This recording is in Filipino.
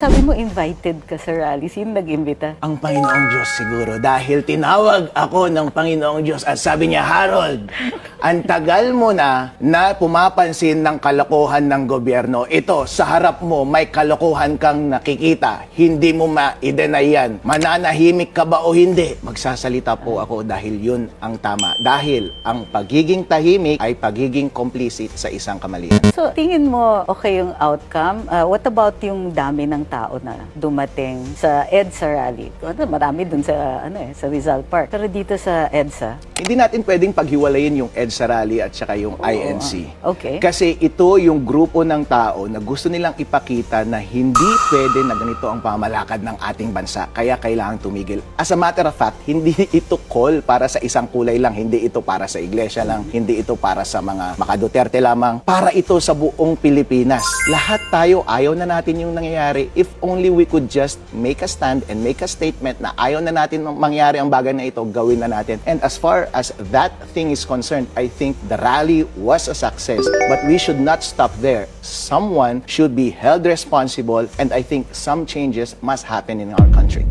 Sabi mo invited ka sa rally. Sino nag-imbita? Ang Panginoong Diyos siguro dahil tinawag ako ng Panginoong Diyos at sabi niya, Harold, ang tagal mo na na pumapansin ng kalokohan ng gobyerno. Ito, sa harap mo, may kalokohan kang nakikita. Hindi mo ma-deny yan. Mananahimik ka ba o hindi? Magsasalita po ako dahil yun ang tama. Dahil ang pagiging tahimik ay pagiging complicit sa isang kamalian. So, tingin mo okay yung outcome? Uh, what about yung dami ng tao na dumating sa EDSA rally? Ano, marami dun sa, ano eh, sa Rizal Park. Pero dito sa EDSA, Hindi natin pwedeng paghiwalayin yung EDSA rally at saka yung INC. Okay. Kasi ito yung grupo ng tao na gusto nilang ipakita na hindi pwede na ganito ang pamalakad ng ating bansa. Kaya kailangan tumigil. As a matter of fact, hindi ito call para sa isang kulay lang. Hindi ito para sa iglesia lang. Hindi ito para sa mga makaduterte lamang. Para ito sa buong Pilipinas. Lahat tayo ayaw na natin yung nangyayari. If only we could just make a stand and make a statement na ayaw na natin mangyari ang bagay na ito, gawin na natin. And as far as that thing is concerned, I think the rally was a success. But we should not stop there. Someone should be held responsible and I think some changes must happen in our country.